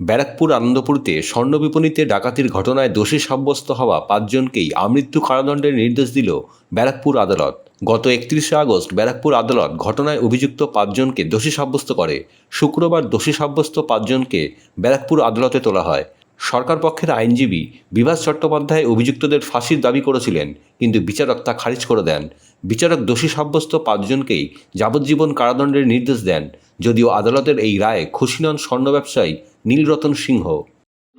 ব্যারাকপুর আনন্দপুরতে স্বর্ণবিপণীতে ডাকাতির ঘটনায় দোষী সাব্যস্ত হওয়া পাঁচজনকেই আমৃত্যু কারাদণ্ডের নির্দেশ দিল ব্যারাকপুর আদালত। গত একত্রিশে আগস্ট ব্যারাকপুর আদালত ঘটনায় অভিযুক্ত পাঁচজনকে দোষী সাব্যস্ত করে। শুক্রবার দোষী সাব্যস্ত পাঁচজনকে ব্যারাকপুর আদালতে তোলা হয়। সরকার পক্ষের আইনজীবী বিভাস চট্টোপাধ্যায় অভিযুক্তদের ফাঁসির দাবি করেছিলেন কিন্তু বিচারক তা খারিজ করে দেন। বিচারক দোষী সাব্যস্ত পাঁচজনকেই যাবজ্জীবন কারাদণ্ডের নির্দেশ দেন যদিও আদালতের এই রায়ে খুশি নন স্বর্ণ ব্যবসায়ী নীলরতন সিংহ।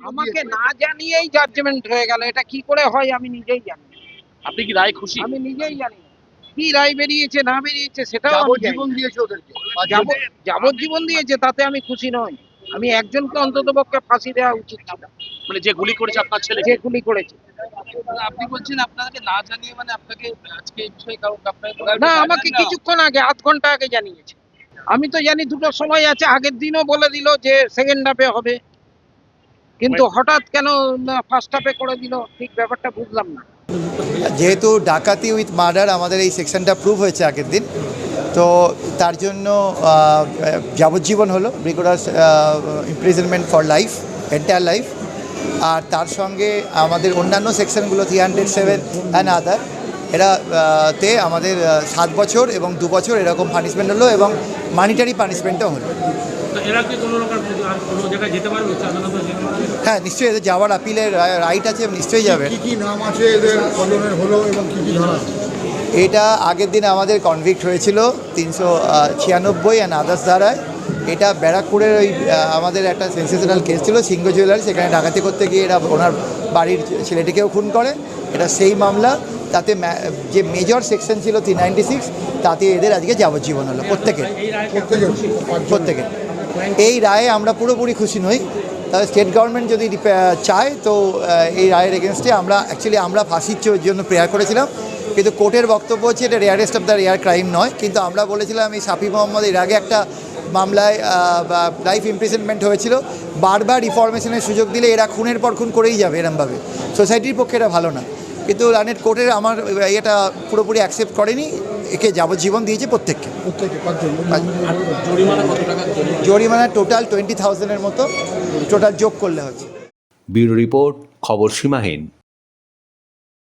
আমাকে না জানিয়েই জাজমেন্ট হয়ে গেল এটা কি করে হয় আমি নিজেই জানি। আপনি কি রায় খুশি? আমি নিজেই জানি। কি রায় বেরিয়েছে না বেরিয়েছে সেটাও যাবজ্জীবন দিয়েছে ওদেরকে। যাবজ্জীবন দিয়েছে তাতে আমি খুশি নই। আমি একজনকে অন্তত পক্ষে ফাঁসি দেওয়া উচিত ছিল। মানে যে গুলি করেছে আপনার ছেলে? যে গুলি করেছে। আপনি বলছেন আপনাকে না জানিয়ে মানে আপনাকে আজকে এই বিষয়ে কারণ না আমাকে কিছুক্ষণ আগে আধ ঘণ্টা আগে জানিয়েছে। আমি তো জানি দুটো সময় আছে আগের দিনও বলে দিল যে সেকেন্ড হাফে হবে। কিন্তু হঠাৎ কেন ফার্স্ট হাফে করে দিল ঠিক ব্যাপারটা বুঝলাম না। যেহেতু ডাকাতি উইথ মার্ডার আমাদের এই সেকশনটা প্রুভ হয়েছে আগের দিন। তো তার জন্য যাবজ্জীবন হলো rigorous imprisonment for life entire life আর তার সঙ্গে আমাদের অন্যান্য সেকশনগুলো three hundred seven and other এরা তে আমাদের সাত বছর এবং দু বছর এরকম পানিশমেন্ট হলো এবং মানিটারি পানিশমেন্টও হলো তো এরা কি কোনো রকম আর কোনো জায়গায় যেতে পারবে আদালতে যেতে পারবে? হ্যাঁ নিশ্চয়ই এদের যাওয়ার আপিলের রাইট আছে নিশ্চয়ই যাবে কি কি নাম আছে এদের হলো এবং কি কি ধারা আছে? এটা আগের দিন আমাদের কনভিক্ট হয়েছিল তিনশো ছিয়ানব্বই অ্যান্ড আদার্স ধারায়। এটা ব্যারাকপুরের ওই আমাদের একটা সেন্সেশনাল কেস ছিল, সিংহ জুয়েলার্স সেখানে ডাকাতি করতে গিয়ে এরা ওনার বাড়ির ছেলেটিকেও খুন করে। এটা সেই মামলা, তাতে যে মেজর সেকশন ছিল থ্রি নাইনটি সিক্স তাতে এদের আজকে যাবজ্জীবন হলো, প্রত্যেকের। প্রত্যেকের। এই রায়ে আমরা পুরোপুরি খুশি নই। তাহলে স্টেট গভর্নমেন্ট যদি চায়, তো এই রায়ের এগেনস্টে আমরা অ্যাকচুয়ালি আমরা ফাঁসির জন্য প্রেয়ার করেছিলাম। কিন্তু কোর্টের বক্তব্য হচ্ছে এটা rarest of the rare crime নয়। কিন্তু আমরা বলেছিলাম এই সাফি মোহাম্মদ এর আগে একটা মামলায় লাইফ ইমপ্রিজনমেন্ট হয়েছিল। বারবার রিফরমেশনের সুযোগ দিলে এরা খুনের পর খুন করেই যাবে এরমভাবে। সোসাইটির পক্ষে এটা ভালো না। কিন্তু লানেট কোর্টের আমার এটা পুরোপুরি অ্যাকসেপ্ট করেনি। একে যাবজ্জীবন দিয়েছে প্রত্যেককে। প্রত্যেকে জরিমানা টোটাল টোয়েন্টি থাউজেন্ডের মতো। টোটাল যোগ করলে হচ্ছে। ব্যুরো রিপোর্ট খবর সীমাহীন।